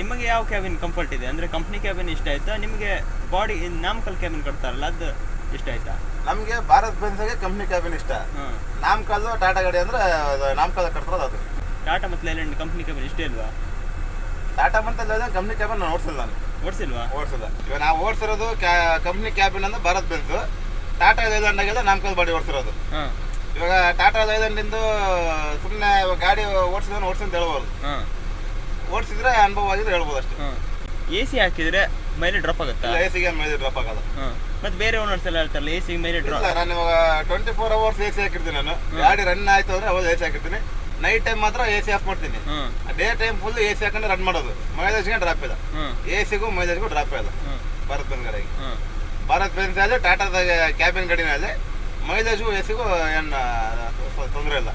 ನಿಮಗೆ ಯಾವ ಕ್ಯಾಬಿನ್ ಕಂಫರ್ಟ್ ಇದೆ? ಅಂದ್ರೆ ಕಂಪ್ನಿ ಕ್ಯಾಬಿನ್ ಇಷ್ಟ ಆಯ್ತಾ? ನಿಮಗೆ ಬಾಡಿ ನಾಮಕಲ್ ಕ್ಯಾಬಿನ್ ಕಟ್ತಾರಲ್ಲ ಅದು ಇಷ್ಟ ಆಯ್ತಾ? ನಮಗೆ ಭಾರತ್ ಬೆನ್ಸಾಗೆ ಕಂಪ್ನಿ ಕ್ಯಾಬಿನ್ ಇಷ್ಟ. ನಾಮಕಲ್ ಟಾಟಾ ಗಾಡಿ ಅಂದ್ರೆ ನಾಮಕಲ್ ಕಟ್ತಿರೋದು ಅದು. ಟಾಟಾ ಮತ್ತು ಲೈಲ್ಯಾಂಡ್ ಕಂಪ್ನಿ ಕೇಬಲ್ ಇಷ್ಟೇ ಇಲ್ವಾ? ಟಾಟಾ ಮಂತಲ್ಲ ಕಂಪ್ನಿ ಕ್ಯಾಬಿನ್ ನಾನು ಓಡಿಸಿಲ್ಲ ನಾನು. ಓಡಿಸಿಲ್ವಾ? ಓಡಿಸಿಲ್ಲ. ಇವಾಗ ನಾವು ಓಡಿಸಿರೋದು ಕಂಪ್ನಿ ಕ್ಯಾಬಿನ್ ಅಂದ್ರೆ ಭಾರತ್ ಬೆನ್ಸ್ ಟಾಟಾ ಲೈಲ್ಯಾಂಡಾಗೆಲ್ಲ ನಾಮಕಾಲ್ ಬಾಡಿ ಓಡಿಸಿರೋದು. ಹಾಂ. ಇವಾಗ ಟಾಟಾ ಲೈಲ್ಯಾಂಡಿಂದು ಸುಮ್ಮನೆ ಗಾಡಿ ಓಡಿಸಿದ್ರೆ ಓಡಿಸಿ ಅಂತ ಹೇಳ್ಬೋದು. ಹಾಂ. ಓಡಿಸಿದ್ರೆ ಅನುಭವ ಆಗಿದ್ರೆ ಹೇಳ್ಬೋದು ಅಷ್ಟೇ. ಹಾಂ. ಎ ಸಿ ಹಾಕಿದ್ರೆ ಮೇಲೆ ಡ್ರಾಪ್ ಆಗುತ್ತಾ? ಎ ಸಿಗೆ ಮೇಲೆ ಡ್ರಾಪ್ ಆಗಲ್ಲ. ಮತ್ತೆ ಮತ್ತು ಬೇರೆ ಓನರ್ಸ್ ಎಲ್ಲ ಹೇಳ್ತಾರಲ್ಲ ಎ ಸಿ ಮೇಲೆ ಡ್ರಾಪ್ ನಾನು ಇವಾಗ twenty four hours A C ಹಾಕಿರ್ತೀನಿ ನಾನು. ಗಾಡಿ ರನ್ ಆಯ್ತು ಅಂದ್ರೆ ಅವಾಗ ಎ ಸಿ ಹಾಕಿರ್ತೀನಿ. ನೈಟ್ ಟೈಮ್ ಮಾತ್ರ ಎ ಸಿ ಆಫ್ ಮಾಡ್ತೀನಿ. Day time full A C ಹಾಕೊಂಡು ರನ್ ಮಾಡೋದು. ಮೈಲೇಜ್ಗೆ ಡ್ರಾಪ್ ಇಲ್ಲ. ಎ ಸಿಗೂ ಮೈಲೇಜ್ಗೂ ಡ್ರಾಪ್ ಇಲ್ಲ. ಭಾರತ್ ಬೆನ್ಸ್ ಗಾಡಿಗೆ ಭಾರತ್ ಬೆನ್ಸ್ ಅಲ್ಲಿ ಟಾಟಾದ ಕ್ಯಾಬಿನ್ ಗಾಡಿನಲ್ಲಿ ಮೈಲೇಜ್ಗೂ ಎ ಸಿಗೂ ಏನು ತೊಂದರೆ ಇಲ್ಲ.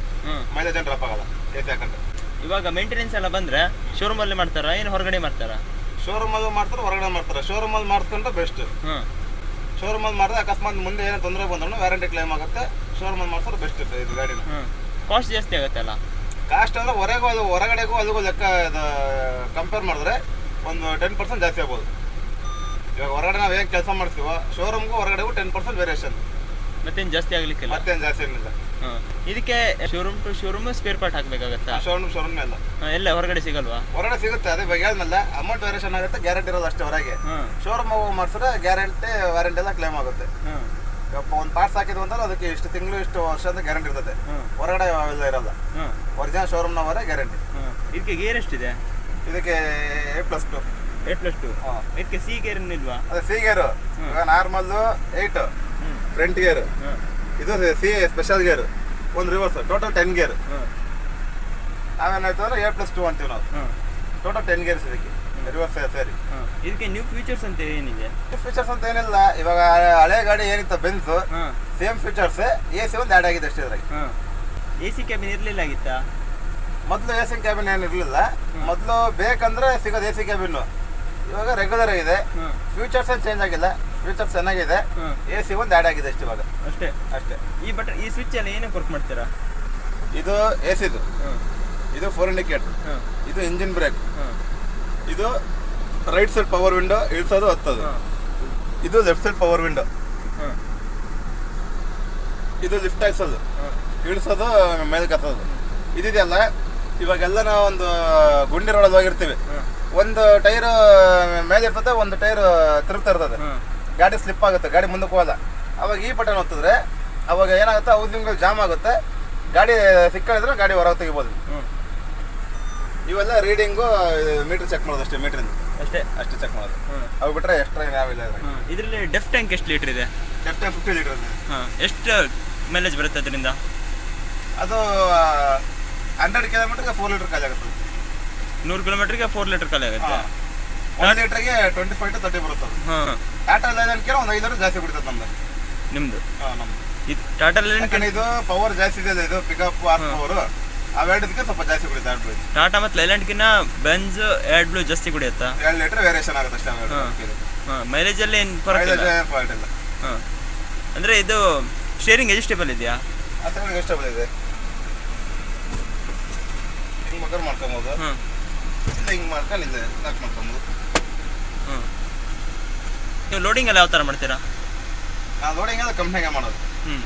ಮೈಲೇಜ್ ಏನು ಡ್ರಾಪ್ ಆಗಲ್ಲ. ಎ ಸಿ ಹಾಕೊಂಡು. ಇವಾಗ ಮೇಂಟೆನೆನ್ಸ್ ಎಲ್ಲ ಬಂದ್ರೆ ಶೋರೂಮ್ ಅಲ್ಲಿ ಮಾಡ್ತಾರ? ಏನು ಹೊರಗಡೆ ಮಾಡ್ತಾರ? ಶೋರೂಮ್ ಅಲ್ಲಿ ಮಾಡ್ತಾರೆ ಹೊರಗಡೆ ಮಾಡ್ತಾರೆ. ಶೋರೂಮಲ್ಲಿ ಮಾಡ್ಕೊಂಡ್ರೆ ಬೆಸ್ಟ್ ಶೋರೂಮ್ ಅಲ್ಲಿ ಮಾಡಿದ್ರೆ ಅಕಸ್ಮಾತ್ ಮುಂದೆ ಏನೋ ತೊಂದರೆ ಬಂದ್ರು ವ್ಯಾರಂಟಿ ಕ್ಲೈಮ್ ಆಗುತ್ತೆ. ಶೋರೂಮ್ ಅಲ್ಲಿ ಮಾಡ್ತಾರೆ ಬೆಸ್ಟ್ ಇದು ಗಾಡಿನ. ಕಾಸ್ಟ್ ಜಾಸ್ತಿ ಆಗುತ್ತೆ ಅಲ್ಲ ಕಾಸ್ಟ್ ಅಂದ್ರೆ ಹೊರಗೂ ಅದು ಹೊರಗಡೆಗೂ ಅದಕ್ಕೂ ಲೆಕ್ಕ ಕಂಪೇರ್ ಮಾಡಿದ್ರೆ ಒಂದು ಟೆನ್ ಪರ್ಸೆಂಟ್ ಜಾಸ್ತಿ ಆಗ್ಬೋದು. ಇವಾಗ ಹೊರಗಡೆ ನಾವು ಹೇಗೆ ಕೆಲಸ ಮಾಡ್ತೀವೋ ಶೋರೂಮ್ಗೂ ಹೊರಗಡೆಗೂ ಟೆನ್ ಪರ್ಸೆಂಟ್ ವೇರಿಯೇಷನ್ ಮತ್ತೇನು ಜಾಸ್ತಿ ಆಗಲಿಕ್ಕೆ ಮತ್ತೇನು ಜಾಸ್ತಿ ಏನಿಲ್ಲ. ಇದಕ್ಕೆ showroom to showroom spare part ಹಾಕಬೇಕಾಗುತ್ತೆ? ಶೋರೂಮ್ ಶೋರೂಮ್ ಎಲ್ಲ. ಎಲ್ಲ ಹೊರಗಡೆ ಸಿಗಲ್ವಾ? ಹೊರಗಡೆ ಸಿಗುತ್ತೆ ಅದೇ ಬಗ್ಗೆ ಹೇಳ್ದಲ್ಲ ಅಮೌಂಟ್ ವೇರಿಯೇಷನ್ ಆಗುತ್ತೆ ಗ್ಯಾರಂಟಿ ಇರೋದು ಅಷ್ಟೇ ಹೊರಗೆ. ಶೋರೂಮ್ ಹೋಗಿ ಮಾಡಿಸಿದ್ರೆ ಗ್ಯಾರಂಟಿ ವಾರಂಟಿ ಎಲ್ಲ ಕ್ಲೇಮ್ ಆಗುತ್ತೆ. ಹಾ. ಒಂದು ಪಾರ್ಟ್ಸ್ ಹಾಕಿದ್ವು ಅಂದ್ರೆ ಅದಕ್ಕೆ ಇಷ್ಟು ತಿಂಗಳು ಇಷ್ಟು ವರ್ಷ ಅಂತ ಗ್ಯಾರಂಟಿ ಇರ್ತದೆ ಹೊರಗಡೆ ಅವೆಲ್ಲ ಇರಲ್ಲ. ಒರಿಜಿನಲ್ ಶೋರೂಮ್ ಶೋರೂಮ್ನವರೇ ಗ್ಯಾರಂಟಿ ಇದಕ್ಕೆ ಗೇರ್ ಎಷ್ಟಿದೆ? ಇದಕ್ಕೆ A plus two eight plus two ಇದಕ್ಕೆ ಸಿ ಗೇರ್ ಇಲ್ವಾ? ಅದೇ C gear normal eight front gear ಇದು ಸಿ ಸ್ಪೆಷಲ್ ಗೇರ್ ಒಂದು ರಿವರ್ಸ್ ಟೋಟಲ್ ಟೆನ್ ಗೇರ್ ಆಮೇಲೆ ನಾವೇನಾಯ್ತು ಅಂದ್ರೆ ಎ ಪ್ಲಸ್ ಟು ಅಂತೀವಿ ನಾವು. ಟೋಟಲ್ ಟೆನ್ ಗೇರ್ಸ್ ಇದಕ್ಕೆ. ರಿವರ್ಸ್ ಸೇರಿ. ಇದಕ್ಕೆ ನ್ಯೂ ಫೀಚರ್ಸ್ ಅಂತ ಏನಿದೆ? ಫೀಚರ್ಸ್ ಅಂತ ಏನಿಲ್ಲ. ಇವಾಗ ಹಳೆ ಗಾಡಿ ಏನಿತ್ತು Benz same features A C ಒಂದು ಆ್ಯಡ್ ಆಗಿದೆ ಅಷ್ಟೇ ಇದ್ರಾಗೆ ಎ ಸಿ ಕ್ಯಾಬಿನ್ ಇರಲಿಲ್ಲ ಆಗಿತ್ತಾ? ಮೊದಲು ಎ ಸಿ ಕ್ಯಾಬಿನ್ ಏನು ಇರಲಿಲ್ಲ. ಮೊದಲು ಬೇಕಂದ್ರೆ ಸಿಗೋದು ಎ ಸಿ ಕ್ಯಾಬಿನ್ ಇವಾಗ ರೆಗ್ಯುಲರ್ ಆಗಿದೆ. ಫ್ಯೂಚರ್ಸ್ ಏನು ಚೇಂಜ್ ಆಗಿಲ್ಲ. ಫ್ಯೂಚರ್ಸ್ ಚೆನ್ನಾಗಿದೆ. ಎ ಸಿ ಒಂದು ಆ್ಯಡ್ ಆಗಿದೆ ಅಷ್ಟೇ ಇವಾಗ. ಅಷ್ಟೇ? ಅಷ್ಟೇ. ಈ ಬಟನ್ ಈ ಸ್ವಿಚ್ ಅಲ್ಲಿ ಏನಕ್ಕೆ ವರ್ಕ್ ಮಾಡ್ತೀರಾ? ಇದು ಎ ಸಿದು ಇದು ಫೋರ್ ಇಂಡಿಕೇಟರ್ ಇದು ಇಂಜಿನ್ ಬ್ರೇಕ್ ಇದು ರೈಟ್ ಸೈಡ್ ಪವರ್ ವಿಂಡೋ ಇಳಿಸೋದು ಹತ್ತದು. ಇದು ಲೆಫ್ಟ್ ಸೈಡ್ ಪವರ್ ವಿಂಡೋ ಇದು ಲಿಫ್ಟ್ ಹಾಕ್ಸೋದು. ಇಳಿಸೋದು ಮೇಲೆ ಕತ್ತೋದು ಇದಿದೆಯಲ್ಲ ಇವಾಗೆಲ್ಲ ನಾವು ಒಂದು ಗುಂಡಿ ರೋಡಲ್ಲಿ ಹೋಗಿರ್ತೀವಿ ಒಂದು ಟೈರ್ ಮೇಲೆ ಇರ್ತದೆ ಒಂದು ಟೈರ್ ತಿರುಗ್ತಾ ಇರ್ತದೆ. ಗಾಡಿ ಸ್ಲಿಪ್ ಆಗುತ್ತೆ ಗಾಡಿ ಮುಂದಕ್ಕೆ ಹೋದ. ಅವಾಗ ಈ ಬಟನ್ ಒತ್ತಿದ್ರೆ ಅವಾಗ ಏನಾಗುತ್ತೆ ಹೌಸಿಂಗ್ ಜಾಮ್ ಆಗುತ್ತೆ. ಗಾಡಿ ಸಿಕ್ಕಿದ್ರೆ ಗಾಡಿ ಹೊರಗೆ ತೆಗಿಬೋದು. ಇವೆಲ್ಲ ರೀಡಿಂಗು ಮೀಟರ್ ಚೆಕ್ ಮಾಡೋದು ಅಷ್ಟೇ ಮೀಟ್ರಿಂದ ಅಷ್ಟೇ? ಅಷ್ಟೇ ಚೆಕ್ ಮಾಡೋದು. ಅವು ಬಿಟ್ರೆ ಎಷ್ಟು ಯಾವ ಯಾವಿಲ್ಲ ಇದರಲ್ಲಿ. ಡೆಫ್ ಟ್ಯಾಂಕ್ ಎಷ್ಟು ಲೀಟರ್ ಇದೆ? ಡೆಫ್ ಟ್ಯಾಂಕ್ ಫಿಫ್ಟಿ ಲೀಟರ್ ಹಾಂ ಎಷ್ಟು ಮೈಲೇಜ್ ಬರುತ್ತೆ ಅದರಿಂದ? ಅದು ಹಂಡ್ರೆಡ್ ಕಿಲೋಮೀಟರ್ಗೆ ಫೋರ್ ಲೀಟರ್ ಖಾಲಿ ಆಗುತ್ತೆ. ನೂರು ಕಿಲೋಮೀಟ್ರಿಗೆ ಫೋರ್ ಲೀಟರ್ ಖಾಲಿ ಆಗುತ್ತೆ. ಒಂದು ಲೀಟರ್ಗೆ ಟ್ವೆಂಟಿ ಫೈವ್ ಟು ತರ್ಟಿ ಬರುತ್ತೆ ಹಾಂ ಟಾಟಾ ಲೈನ್ ಲೈಲನ್ಗೆ ಒಂದು ಐದು ಜಾಸ್ತಿ ಬಿಡ್ತದೆ ನಮ್ದು. ನಿಮ್ಮದು ಹಾಂ ನಮ್ದು. ಇದು ಟಾಟಾ ಲೈನ್ ಇದು ಪವರ್ ಜಾಸ್ತಿ ಇದೆ ಇದು ಪಿಕಪ್ ಆರ್ ಪವರ್ ಅವೆರಡದಕ್ಕೆ ಸ್ವಲ್ಪ ಜಾಸ್ತಿ ಬಿಡುತ್ತೆ ಎರಡು ಟಾಟಾ ಮತ್ತು ಲೈಲ್ಯಾಂಡ್ಗಿನ್ನ ಬೆಂಜ್ ಎರಡು ಬ್ಲೂ ಜಾಸ್ತಿ ಕುಡಿಯುತ್ತಾ? ಎರಡು ಲೀಟರ್ ವೇರಿಯೇಷನ್ ಆಗುತ್ತೆ ಅಷ್ಟೇ ಅವೆರಡು ಹಾಂ. ಮೈಲೇಜಲ್ಲಿ ಏನು ಫರಕ್ ಇಲ್ಲ? ಫಾಲ್ಟ್ ಇಲ್ಲ. ಹಾಂ. ಅಂದರೆ ಇದು ಶೇರಿಂಗ್ ಎಜಿಸ್ಟೇಬಲ್ ಇದೆಯಾ? ಸೈಡ್ ಎಷ್ಟು ಇದೆ. ಹಿಂಗೆ ಮಗರ್ ಮಾಡ್ಕೊಬೋದು. ಹಾಂ. ಇಲ್ಲ ಹಿಂಗೆ ಮಾಡ್ಕೊಂಡು ಇಲ್ಲ ಲಾಕ್ ಮಾಡ್ಕೊಬೋದು. ಹಾಂ. ನೀವು ಲೋಡಿಂಗ್ ಎಲ್ಲ ಯಾವ ಥರ ಮಾಡ್ತೀರಾ? ನಾವು ಲೋಡಿಂಗ್ ಎಲ್ಲ ಕಂಪ್ನಿಗೆ ಮಾಡೋದು. ಹ್ಞೂ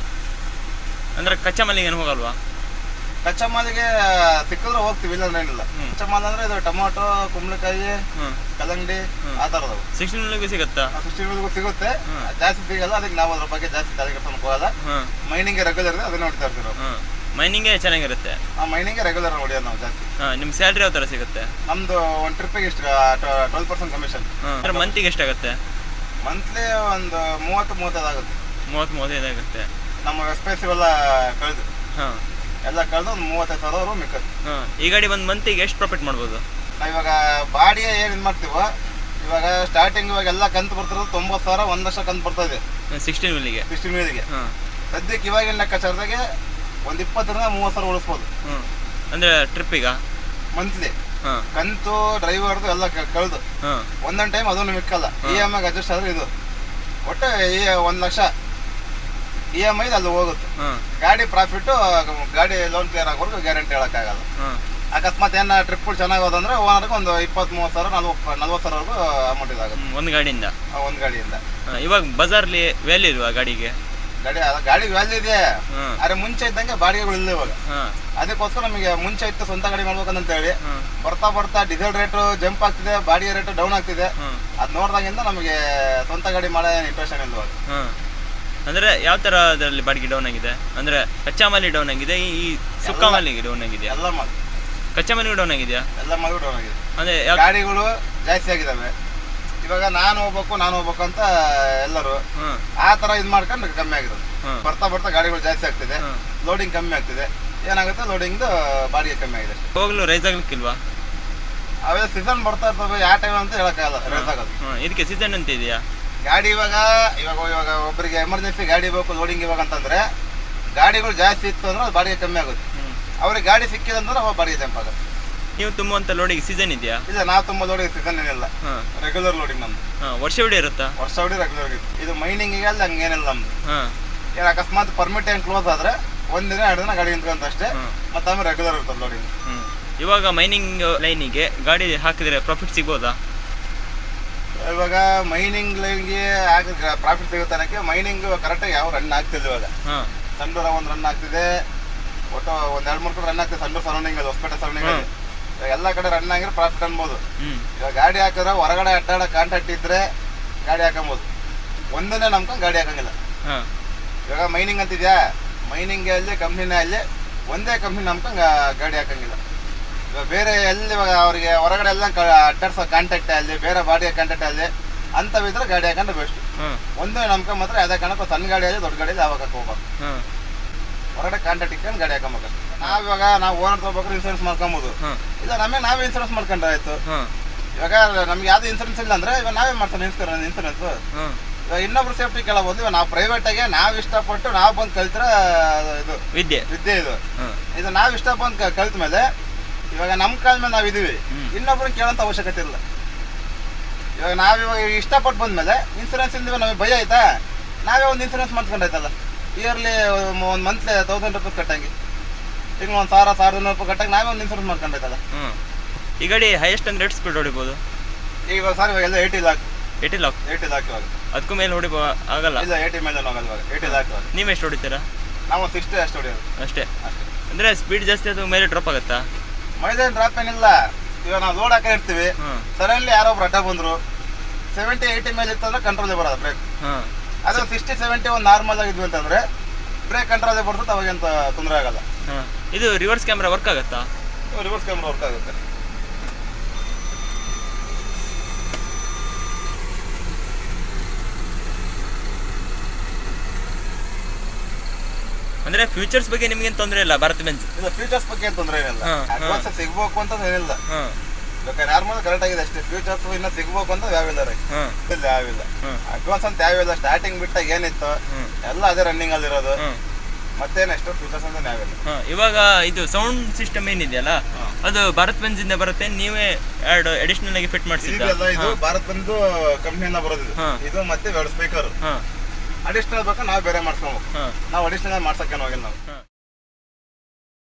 ಅಂದರೆ ಕಚ್ಚಾ ಮಲ್ಲಿಗೆ ಏನು ಹೋಗಲ್ವಾ? ಕಚ್ಚಾ ಮಾಲಿಗೆ ಸಿಕ್ಕಿದ್ರೆ ಹೋಗ್ತೀವಿ ಇಲ್ಲ ಏನಿಲ್ಲ. ಕಚ್ಚಾ ಮಾಲ್ ಅಂದ್ರೆ ಇದು ಟೊಮಾಟೊ ಕುಂಬಳಕಾಯಿ ಕಲಂಗಡಿ ಕಲ್ಲಂಗಡಿ. ಆ ಥರದವು ಸಿಕ್ಸ್ಟೀನ್ಗೂ ಸಿಗುತ್ತಾ? ಸಿಕ್ಸ್ಟಿ ಸಿಗುತ್ತೆ. ಜಾಸ್ತಿ ಸಿಗಲ್ಲ ಅದಕ್ಕೆ ನಾವು ಅದ್ರ ಬಗ್ಗೆ ಜಾಸ್ತಿ ತಲೆ ಕೆಡ್ಸ್ಕೊಂಡ್ ಹೋಗಲ್ಲ. ಮೈನಿಂಗ್ ರೆಗ್ಯುಲರ್ ಅದನ್ನ ನೋಡ್ತಾ ಇರ್ತೀವಿ ಮೈನಿಂಗ್ ಚೆನ್ನಾಗಿರುತ್ತೆ? ಆ ಮೈನಿಂಗ್ ರೆಗ್ಯುಲರ್ ಹೊಡಿಯೋದು ನಾವು ಜಾಸ್ತಿ. ನಿಮ್ ನಿಮ್ಮ ಸ್ಯಾಲ್ರಿ ಯಾವ ತರ ಸಿಗುತ್ತೆ? ನಮ್ದು ಒಂದು ಟ್ರಿಪ್ಪಿಗೆ ಎಷ್ಟು ಟ್ವೆಲ್ ಪರ್ಸೆಂಟ್ ಕಮಿಷನ್ ಮಂತ್ಗೆ ಎಷ್ಟಾಗುತ್ತೆ? ಮಂತ್ಲಿ ಒಂದು ಮೂವತ್ತು ಮೂವತ್ತೈದು ಆಗುತ್ತೆ. ಮೂವತ್ತು ಮೂವತ್ತೈದು ಆಗುತ್ತೆ. ನಮ್ಮ ಎಕ್ಸ್ಪೆನ್ಸಿವ್ ಎಲ್ಲ ಕಳೆದು. ಹಾಂ. ಎಲ್ಲ ಕಳೆದು ಒಂದು ಮೂವತ್ತೈದು ಸಾವಿರ ಮಿಕ್ಕದು ಹಾಂ ಈ ಗಾಡಿ ಒಂದು ಮಂತಿಗೆ ಎಷ್ಟು ಪ್ರಾಫಿಟ್ ಮಾಡ್ಬೋದು? ನಾವು ಇವಾಗ ಬಾಡಿ ಏನು ಇದು ಮಾಡ್ತೀವೋ ಇವಾಗ ಸ್ಟಾರ್ಟಿಂಗ್ ಇವಾಗ ಎಲ್ಲ ಕಂತು ಬರ್ತಿರೋದು ತೊಂಬತ್ತು ಸಾವಿರ ಒಂದು ಲಕ್ಷ ಕಂತು ಬರ್ತಾ ಇದೆ. ಸಿಕ್ಸ್ಟೀನ್ ವಿಲ್ಲಿಗೆ ಸಿಕ್ಸ್ಟೀನ್ ಹಾಂ. ಸದ್ಯಕ್ಕೆ ಇವಾಗಿನ ಲೆಕ್ಕಾಚಾರದಾಗೆ ಒಂದು ಇಪ್ಪತ್ತರಿಂದ ಮೂವತ್ತು ಸಾವಿರ ಉಳಿಸ್ಬೋದು. ಹ್ಞೂ ಅಂದರೆ ಈಗ? ಮಂತ್ಲಿ ಹಾಂ. ಕಂತು ಡ್ರೈವರ್ದು ಎಲ್ಲ ಕಳೆದು. ಹಾಂ. ಒಂದೊಂದು ಟೈಮ್ ಅದನ್ನು ಮಿಕ್ಕಲ್ಲ. ಇ ಎಂ ಐಗೆ ಅಡ್ಜಸ್ಟ್ ಆದ್ರೆ ಇದು. ಒಟ್ಟು ಈ ಒಂದು ಲಕ್ಷ. ಇ ಎಂ ಐದು ಅಲ್ಲಿ ಹೋಗುತ್ತೆ. ಗಾಡಿ ಪ್ರಾಫಿಟ್ಟು ಗಾಡಿ ಲೋನ್ ಕ್ಲಿಯರ್ ಆಗೋವರೆಗೂ ಗ್ಯಾರಂಟಿ ಹೇಳೋಕ್ಕಾಗಲ್ಲ. ಅಕಸ್ಮಾತ್ ಏನು ಟ್ರಿಪ್ ಚೆನ್ನಾಗಿ ಹೋದಂದ್ರೆ ಓನರ್ಗೆ ಒಂದು ಇಪ್ಪತ್ತ್ ಮೂವತ್ತು ಸಾವಿರ ನಲ್ವತ್ತು ನಲ್ವತ್ತು ಸಾವಿರವರೆಗೂ ಅಮೌಂಟ್ ಇದಾಗುತ್ತೆ. ಒಂದು ಗಾಡಿಯಿಂದ? ಒಂದು ಗಾಡಿಯಿಂದ. ಇವಾಗ ಬಜಾರ್ಲಿ ವ್ಯಾಲ್ಯೂ ಇಲ್ವಾ ಗಾಡಿಗೆ? ಗಾಡಿ ಅದ ಗಾಡಿ ವ್ಯಾಲ್ಯೂ ಇದೆ. ಆದ್ರೆ ಮುಂಚೆ ಇದ್ದಂಗೆ ಬಾಡಿಗೆಗಳು ಇಲ್ಲ ಇವಾಗ. ಅದಕ್ಕೋಸ್ಕರ ನಮಗೆ ಮುಂಚೆ ಇತ್ತು ಸ್ವಂತ ಗಾಡಿ ಮಾಡ್ಬೇಕಂತ ಹೇಳಿ. ಬರ್ತಾ ಬರ್ತಾ ಡೀಸೆಲ್ ರೇಟು ಜಂಪ್ ಆಗ್ತಿದೆ ಬಾಡಿಗೆ ರೇಟು ಡೌನ್ ಆಗ್ತಿದೆ. ಅದು ನೋಡ್ದಾಗಿಂದ ನಮಗೆ ಸ್ವಂತ ಗಾಡಿ ಮಾಡೋ ಇಂಟ್ರೆಸ್ಟ್ ಇಲ್ವಾಗ ಅಂದರೆ ಯಾವ ಥರ ಅದರಲ್ಲಿ ಬಾಡಿಗೆ ಡೌನ್ ಆಗಿದೆ? ಅಂದರೆ ಕಚ್ಚಾ ಮಾಲಿ ಡೌನ್ ಆಗಿದೆ ಈ ಸುಕ್ಕ ಮಾಲಿಗೆ ಡೌನ್ ಆಗಿದೆಯಾ? ಎಲ್ಲ ಮಾಲ್ ಕಚ್ಚಾ ಮಾಲಿಗೆ ಡೌನ್ ಆಗಿದೆಯಾ? ಎಲ್ಲ ಮಾಲ್ ಡೌನ್ ಆಗಿದೆ. ಅಂದರೆ ಯಾವ ಗಾಡಿಗಳು ಜಾಸ್ತಿ ಆಗಿದಾವೆ. ಇವಾಗ ನಾನು ಹೋಗ್ಬೇಕು ನಾನು ಹೋಗ್ಬೇಕು ಅಂತ ಎಲ್ಲರೂ ಆ ತರ ಇದು ಮಾಡ್ಕೊಂಡು ಕಮ್ಮಿ ಆಗಿರೋದು. ಬರ್ತಾ ಬರ್ತಾ ಗಾಡಿಗಳು ಜಾಸ್ತಿ ಆಗ್ತಿದೆ. ಲೋಡಿಂಗ್ ಕಮ್ಮಿ ಆಗ್ತಿದೆ. ಏನಾಗುತ್ತೆ? ಲೋಡಿಂಗ್ ಬಾಡಿಗೆ ಕಮ್ಮಿ ಆಗಿದೆ. ಹೋಗ್ಲು ರೈಸ್ ಆಗ್ಲಿಕ್ಕಿಲ್ವಾ? ಅವೆಲ್ಲ ಸೀಸನ್ ಬರ್ತಾ ಇರ್ತವೆ ಯಾವ ಟೈಮ್ ಅಂತ ಹೇಳಕ್ಕಾಗಲ್ಲ ರೈಸ್ ಆಗೋದು ಇದಕ್ಕೆ ಸೀಸನ್ ಅಂತ ಇದೆಯಾ? ಗಾಡಿ ಇವಾಗ ಇವಾಗ ಇವಾಗ ಒಬ್ಬರಿಗೆ ಎಮರ್ಜೆನ್ಸಿ ಗಾಡಿ ಬೇಕು ಲೋಡಿಂಗ್ ಇವಾಗ ಅಂತಂದ್ರೆ ಗಾಡಿಗಳು ಜಾಸ್ತಿ ಇತ್ತು ಅಂದ್ರೆ ಅದು ಬಾಡಿಗೆ ಕಮ್ಮಿ ಆಗುತ್ತೆ. ಅವ್ರಿಗೆ ಗಾಡಿ ಸಿಕ್ಕಿದೆ ಅಂದ್ರೆ ಅವಾಗ ಬಾಡಿಗೆ ಜಂಪ್ ಆಗುತ್ತೆ. ನೀವು ತುಂಬುವಂತ ಲೋಡಿಗೆ ಸೀಸನ್ ಇದೆಯಾ? ಇಲ್ಲ ನಾವು ತುಂಬ ಲೋಡಿಂಗ್ ಸೀಸನ್ ಏನಿಲ್ಲ. ರೆಗ್ಯುಲರ್ ಲೋಡಿಂಗ್ ನಮ್ದು. ವರ್ಷ ಬಿಡಿ ಇರುತ್ತಾ? ವರ್ಷ ಹೊಡಿ ರೆಗ್ಯುಲರ್ ಇದು ಮೈನಿಂಗಿಗೆ ಅಲ್ಲಿ ಹಂಗೇನಿಲ್ಲ ನಮ್ದು. ಏನು ಅಕಸ್ಮಾತ್ ಪರ್ಮಿಟ್ ಏನು ಕ್ಲೋಸ್ ಆದ್ರೆ ಒಂದಿನ ಎರಡು ದಿನ ಗಾಡಿ ನಿಂತ್ಕೊಂತ ಅಷ್ಟೇ. ಮತ್ತೆ ಆಮೇಲೆ ರೆಗ್ಯುಲರ್ ಇರ್ತದೆ ಲೋಡಿಂಗ್ ಇವಾಗ ಮೈನಿಂಗ್ ಲೈನಿಗೆ ಗಾಡಿ ಹಾಕಿದ್ರೆ ಪ್ರಾಫಿಟ್ ಸಿಗ್ಬೋದಾ? ಇವಾಗ ಮೈನಿಂಗ್ ಆಗ ಪ್ರಾಫಿಟ್ ಸಿಗೋ ತನಕ ಮೈನಿಂಗ್ ಕರೆಕ್ಟಾಗಿ ಯಾವ ರನ್ ಆಗ್ತಿದೆ ಇವಾಗ. ಸಂಡೂರ ಒಂದು ರನ್ ಆಗ್ತಿದೆ. ಒಟ್ಟು ಒಂದ್ ಎರಡು ಮೂರು ಕಡೆ ರನ್ ಆಗ್ತಿದೆ ಸಂಡೂರ್ ಸರೌಂಡಿಂಗ್ ಅಲ್ಲಿ ಹೊಸಪೇಟೆ ಸರೌಂಡಿಂಗ್ ಎಲ್ಲ ಕಡೆ ರನ್ ಆಗಿದ್ರೆ ಪ್ರಾಫಿಟ್ ಅನ್ಬೋದು. ಇವಾಗ ಗಾಡಿ ಹಾಕಿದ್ರೆ ಹೊರಗಡೆ ಅಡ್ಡಾಡ ಕಾಂಟ್ಯಾಕ್ಟ್ ಇದ್ರೆ ಗಾಡಿ ಹಾಕೊಂಬೋದು. ಒಂದನ್ನೇ ನಂಬ್ಕೊಂಡು ಗಾಡಿ ಹಾಕಂಗಿಲ್ಲ. ಇವಾಗ ಮೈನಿಂಗ್ ಅಂತಿದ್ಯಾ? ಮೈನಿಂಗ್ ಅಲ್ಲಿ ಕಂಪ್ನಿನೇ ಅಲ್ಲಿ ಒಂದೇ ಕಂಪ್ನಿ ನಂಬ್ಕೊಂಡು ಗಾಡಿ ಹಾಕಂಗಿಲ್ಲ. ಬೇರೆ ಎಲ್ಲಿ ಇವಾಗ ಅವರಿಗೆ ಹೊರಗಡೆ ಎಲ್ಲ ಅಡ್ಡಾಡ್ಸೋ ಕಾಂಟ್ಯಾಕ್ಟ್ ಅಲ್ಲಿ ಬೇರೆ ಬಾಡಿಗೆ ಕಾಂಟ್ಯಾಕ್ಟ್ ಅಲ್ಲಿ ಅಂಥವಿದ್ರೆ ಗಾಡಿ ಹಾಕೊಂಡು ಬೆಸ್ಟ್ ಒಂದು ನಂಬ್ಕೊಂಡು ಮಾತ್ರ ಯಾವುದೇ ಕಾರಣಕ್ಕೂ ಸಣ್ಣ ಗಾಡಿಯಲ್ಲಿ ದೊಡ್ಡ ಗಾಡಿಯಲ್ಲಿ ಯಾವಾಗ ಹೋಗ್ಬಾರ್ದು. ಹೊರಗಡೆ ಕಾಂಟ್ಯಾಕ್ಟ್ ಇಟ್ಕೊಂಡು ಗಾಡಿ ಹಾಕೊಂಬೇಕು ನಾವು ಇವಾಗ ನಾವು ಓನರ್ ತಗೋಬೇಕಾದ್ರೆ ಇನ್ಸೂರೆನ್ಸ್ ಮಾಡ್ಕೊಬೋದು ಇಲ್ಲ ನಮಗೆ ನಾವೇ ಇನ್ಸೂರೆನ್ಸ್ ಮಾಡ್ಕೊಂಡ್ರೆ ಆಯ್ತು. ಇವಾಗ ನಮ್ಗೆ ಯಾವ್ದು ಇನ್ಸೂರೆನ್ಸ್ ಇಲ್ಲ ಅಂದ್ರೆ ಇವಾಗ ನಾವೇ ಮಾಡ್ಸೋಣ ಇನ್ಸೂರೆನ್ಸ್ ಇನ್ಸೂರೆನ್ಸ್ ಇವಾಗ ಇನ್ನೊಬ್ರು ಸೇಫ್ಟಿ ಕೇಳಬಹುದು. ಇವಾಗ ನಾವು ಪ್ರೈವೇಟಾಗೆ ನಾವು ಇಷ್ಟಪಟ್ಟು ನಾವು ಬಂದು ಕಲ್ತ್ರ ಇದು ವಿದ್ಯೆ. ವಿದ್ಯೆ ಇದು. ಇದು ನಾವು ಇಷ್ಟ ಬಂದ್ ಕಲ್ತ ಮೇಲೆ ಇವಾಗ ನಮ್ಮ ಕಾಲ ಮೇಲೆ ನಾವಿದ್ದೀವಿ. ಇನ್ನೊಬ್ರನ್ನ ಕೇಳೋಂಥ ಅವಶ್ಯಕತೆ ಇಲ್ಲ. ಇವಾಗ ನಾವಿವಾಗ ಇಷ್ಟಪಟ್ಟು ಬಂದಮೇಲೆ ಇನ್ಸೂರೆನ್ಸ್ ಇಂದ ನಮಗೆ ಭಯ ಆಯ್ತಾ? ನಾವೇ ಒಂದು ಇನ್ಸೂರೆನ್ಸ್ ಮಾಡ್ಕೊಂಡಾಯ್ತಲ್ಲ ಇಯರ್ಲಿ ಒಂದು ಮಂತ್ಲಿ ತೌಸಂಡ್ ರುಪೀಸ್ ಕಟ್ಟಂಗೆ. ತಿಂಗಳು ಒಂದು ಸಾವಿರ ಸಾವಿರದ ನೂರು ರೂಪಾಯಿ ಕಟ್ಟಂಗೆ ನಾವೇ ಒಂದು ಇನ್ಸೂರೆನ್ಸ್ ಮಾಡ್ಕೊಂಡಾಯ್ತಲ್ಲ ಹ್ಞೂ ಈ ಗಾಡಿ ಹೈಯೆಸ್ಟ್ ಅಂದ್ರೆ ಎಷ್ಟು ಸ್ಪೀಡ್ ಹೊಡಿಬೋದು? ಈಗ ಸರ್ ಇವಾಗ ಎಲ್ಲ eighty lakh eighty lakh eighty lakh ಇವಾಗ. ಅದಕ್ಕೂ ಮೇಲೆ ಹೊಡಿಬೋ ಆಗಲ್ಲ? ಇಲ್ಲ ಏಯ್ಟಿ ಮೇಲೆ ಹೋಗಲ್ಲ ಇವಾಗ. ಏಯ್ಟಿ ಲಾಕ್ ನೀವು ಎಷ್ಟು ಹೊಡಿತೀರಾ? ನಾವು ಸಿಕ್ಸ್ಟಿ ಅಷ್ಟು ಹೊಡಿಯೋದು. ಅಷ್ಟೇ. ಅಷ್ಟೇ. ಅಂದರೆ ಸ್ಪೀಡ್ ಜಾಸ್ತಿ ಅದು ಮೇಲೆ ಡ್ರಾಪ್ ಆಗುತ್ತಾ? ಮೈಲೇಜ್ ಡ್ರಾಪ್ ಏನಿಲ್ಲ. ಇವಾಗ ನಾವು ಲೋಡ್ ಹಾಕಿ ಇರ್ತೀವಿ ಸಡನ್ಲಿ ಯಾರೋ ಒಬ್ರು ಅಡ್ಡ ಬಂದ್ರು. ಸೆವೆಂಟಿ ಏಯ್ಟಿ ಮೇಲೆ ಇತ್ತಂದ್ರೆ ಕಂಟ್ರೋಲ್ ಬರೋದು ಬ್ರೇಕ್ ಅದೇ ಅದು ಸಿಕ್ಸ್ಟಿ ಸೆವೆಂಟಿ ಒಂದು ನಾರ್ಮಲ್ ಆಗಿದ್ವಿ ಅಂತಂದ್ರೆ ಬ್ರೇಕ್ ಕಂಟ್ರೋಲ್ ಬರ್ತದೆ ಅವಾಗೆಂತ ತೊಂದರೆ ಆಗಲ್ಲ. ಇದು ರಿವರ್ಸ್ ಕ್ಯಾಮ್ರಾ ವರ್ಕ್ ಆಗುತ್ತಾ? ರಿವರ್ಸ್ ಕ್ಯಾಮ್ರಾ ವರ್ಕ್ ಆಗುತ್ತೆ. ಅಂದರೆ ಫ್ಯೂಚರ್ಸ್ ಬಗ್ಗೆ ನಿಮ್ಗೆ ತೊಂದ್ರೆ ಇಲ್ಲ ಭಾರತ್ ಬೆಂಜ್ ಇಲ್ಲ ಫ್ಯೂಚರ್ಸ್ ಬಗ್ಗೆ ಏನ್ ತೊಂದರೆ ಏನಿಲ್ಲ ಹಾ, ಹಾ. ಅಡ್ವಾನ್ಸ್ ಸಿಗ್ಬೇಕು ಅಂತ ಏನಿಲ್ಲ ಹಾಂ. ನಾರ್ಮಲ್ ಕರೆಕ್ಟ್ ಆಗಿದೆ ಅಷ್ಟೇ. ಫ್ಯೂಚರ್ಸ್ ಇನ್ನ ಸಿಗ್ಬೇಕು ಅಂತ ಯಾವಿಲ್ಲ ರೀ ಹಾಂ. ಇಲ್ಲ ಯಾವಿಲ್ಲ ಅಡ್ವಾನ್ಸ್ ಅಂತ ಯಾವಿಲ್ಲ ಸ್ಟಾರ್ಟಿಂಗ್ ಬಿಟ್ಟಾಗ ಏನಿತ್ತು? ಎಲ್ಲ ಅದೇ ರನ್ನಿಂಗ್ ಅಲ್ಲಿ ಇರೋದು. ಹಾಂ. ಮತ್ತೇನು ಎಷ್ಟು ಫ್ಯೂಚರ್ಸ್ ಅಂತ ಯಾವಿಲ್ಲ ಹಾಂ ಇವಾಗ ಇದು ಸೌಂಡ್ ಸಿಸ್ಟಮ್ ಏನಿದೆಯಲ್ಲ ಅದು ಭಾರತ್ ಇಂದ ಬರುತ್ತೆ ನೀವೇ ಎರಡು ಅಡಿಷನಲ್ ಆಗಿ ಫಿಟ್ ಮಾಡಿಸಿದ್ದ. ಇದೆಲ್ಲ ಇದು ಭಾರತ್ ಬಂದು ಕಂಪ್ನಿಯಿಂದ ಬರೋದು ಇದು. ಹಾ. ಇದು ಮತ್ತೆ ಎರಡು ಸ್ಪೀಕರ್ ಹಾಂ. ಅಡಿಷನಲ್ ಬೇಕಾ? ನಾವು ಬೇರೆ ಮಾಡ್ಸ್ಕೊಬೇಕು ನಾವು ಅಡಿಷನಲ್ ಮಾಡ್ಸಕ್ಕೆ ಹೋಗಿಲ್ಲ ನಾವು.